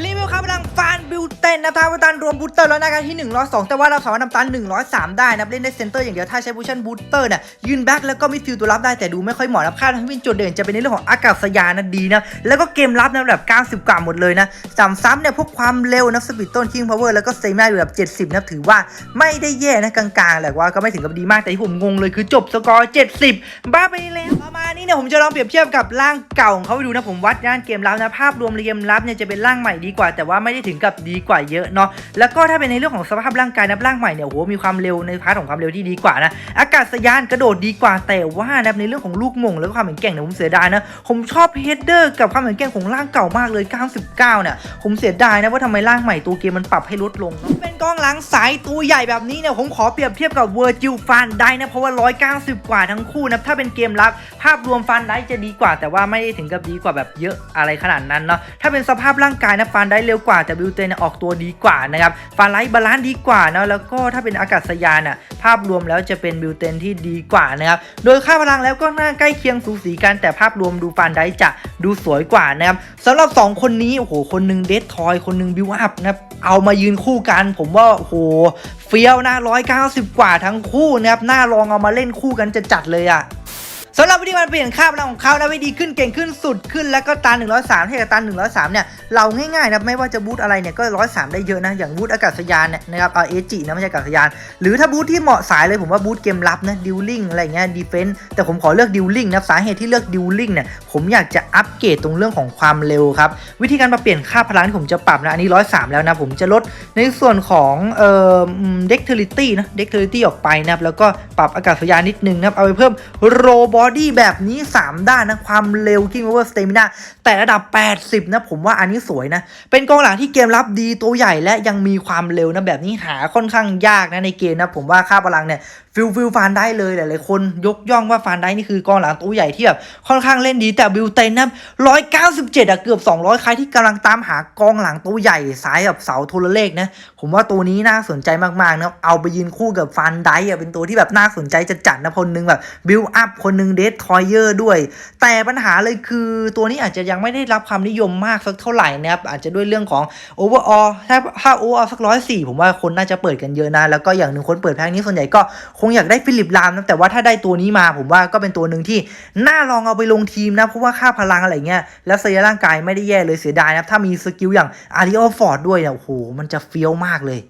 รีวิวครับพลังฟานบิวเตนนะครับว่าตันรวมบูสเตอร์แล้วนะครับที่ 1 0 2 แต่ว่าเราสามารถนำตัน 103 ได้นะเล่นได้เซนเตอร์อย่างเดียวถ้าใช้บูชันบูสเตอร์เนี่ยยืนแบ็คแล้วก็มีฟิลตัวรับได้แต่ดูไม่ค่อยเหมาะนะค่าทั้งวินจุดเด่นจะเป็นในเรื่องของอากาศยานนะดีนะแล้วก็เกมรับนะแบบ 90 กว่าหมดเลยนะสามซ้ำเนี่ยพวกความเร็วนะสปีดต้นคิงพาวเวอร์แล้วก็เตมินาอยู่แบบ 70นะถือว่าไม่ได้แย่นะกลางๆแหละว่าก็ไม่ถึงกับดีมากแต่ที่ผมงงเลยคือจบสกอร์70 บ้าไปแล้วประมาณนี้เนี่ยผมจะลองเปรียบเทียบกับร่างเก่าของเขาให้ดูนะผมวัดด้านเกมรับนะภาพรวมเกมรับเนี่ยจะเป็นร่างใหม่ดีกว่า แต่ว่าไม่ได้ถึงกับดีกว่าเยอะเนาะแล้วก็ถ้าเป็นในเรื่องของสภาพร่างกายนะร่างใหม่เนี่ยโอ้โหมีความเร็วในพาร์ทของความเร็วที่ดีกว่านะอากาศยานกระโดดดีกว่า แต่ว่านะในเรื่องของลูกมงแล้วก็ความแข็งแกร่งเนี่ยผมเสียดายนะผมชอบเฮดเดอร์กับความแข็งแกร่งของร่างเก่ามากเลย 99เนี่ยผมเสียดายนะว่าทำไมร่างใหม่ตัวเกมมันปรับให้ลดลงเป็นกล้องหลังสายตัวใหญ่แบบนี้เนี่ยผมขอเปรียบเทียบกับเวอร์จิลฟันได้นะเพราะว่า 190 กว่าทั้งคู่นะถ้าเป็นเกมรับภาพรวมฟันได้จะดีกว่า แต่ว่าไม่ได้ถึงกับดีกว่าแบบเยอะอะไรขนาดนั้นเนาะถ้าเป็นสภาพร่างกายนะฟันได้เร็วกว่าแต่บิวเตนออกตัวดีกว่านะครับฟันไลท์บาลานซ์ดีกว่านะแล้วก็ถ้าเป็นอากาศยานอะภาพรวมแล้วจะเป็นบิวเตนที่ดีกว่านะครับโดยค่าพลังแล้วก็น่าใกล้เคียงสูสีกันแต่ภาพรวมดูฟันได้จะดูสวยกว่านะครับสำหรับสองคนนี้โอ้โหคนหนึ่งเดททอยคนหนึ่งบิวอัพนะครับเอามายืนคู่กันผมว่าโอ้โหเฟี้ยวนะ190 กว่าทั้งคู่นะครับน่าลองเอามาเล่นคู่กันจะจัดเลยอะ สำหรับวิธีการเปลี่ยนค่าพลังของเขานะวิธีขึ้นเก่งขึ้นสุดขึ้นแล้วก็ตา103ให้กับตา103 เนี่ย เราง่ายๆนะไม่ว่าจะบูทอะไรเนี่ยก็103 ได้เยอะนะ อย่างบูทอากาศยานเนี่ยนะครับเอาเอจินะไม่ใช่อากาศยาน หรือถ้าบูทที่เหมาะสายเลยผมว่าบูทเกมรับนะดิวลิงอะไรเงี้ยดีเฟนต์แต่ผมขอเลือกดิวลิงนะสาเหตุที่เลือกดิวลิงเนี่ยผมอยากจะอัปเกรดตรงเรื่องของความเร็วครับวิธีการมาเปลี่ยนค่าพลังที่ผมจะปรับนะอันนี้103 แล้วนะผมจะลดในส่วนของเอ่อเด็กเทอริตี้นะเด็กเทอริตี้ออกไปนะครับแล้วก็ปรับอากาศยานนิดนึงนะครับเอาไปเพิ่มโรบออดี้แบบนี้ 3 ด้านนะ ความเร็ว King Power Stamina แต่ระดับ 80 นะ ผมว่าอันนี้สวยนะ เป็นกองหลังที่เกมรับดีตัวใหญ่และยังมีความเร็วนะ แบบนี้หาค่อนข้างยากนะในเกมนะ ผมว่าค่าพลังเนี่ยฟิลฟิลฟานได้เลยหลายๆคนยกย่องว่าฟานได้นี่คือกองหลังตัวใหญ่ที่แบบค่อนข้างเล่นดีแต่บิวเตนนะ197อะเกือบ200ใครที่กำลังตามหากองหลังตัวใหญ่สายแบบเสาโทรเลขนะผมว่าตัวนี้น่าสนใจมากๆนะเอาไปยืนคู่กับฟันได้อะเป็นตัวที่แบบน่าสนใจจะจัดนะคนนึงแบบบิลอัพคนนึงเดททอยเยอร์ด้วย แต่ปัญหาเลยคือตัวนี้อาจจะยังไม่ได้รับความนิยมมากสักเท่าไหร่นะครับ อาจจะด้วยเรื่องของโอเวอร์ออถ้าถ้าโอเวอร์สักร้อยสี่ผมว่าคนน่าจะเปิดกันเยอะนะ แล้วก็อย่างหนึ่งคนเปิดแพ็คนี้ส่วนใหญ่ก็คงอยากได้ฟิลิปลามนะแต่ว่าถ้าได้ตัวนี้มาผมว่าก็เป็นตัวหนึ่งที่น่าลองเอาไปลงทีมนะเพราะว่าค่าพลังอะไรเงี้ยแล้วเสียร่างกายไม่ได้แย่เลยเสียดายนะครับถ้ามีสกิลอย่างอาริโอฟอร์ดด้วยเนี่ยโอ้โหมันจะเฟี้ยวมากเลย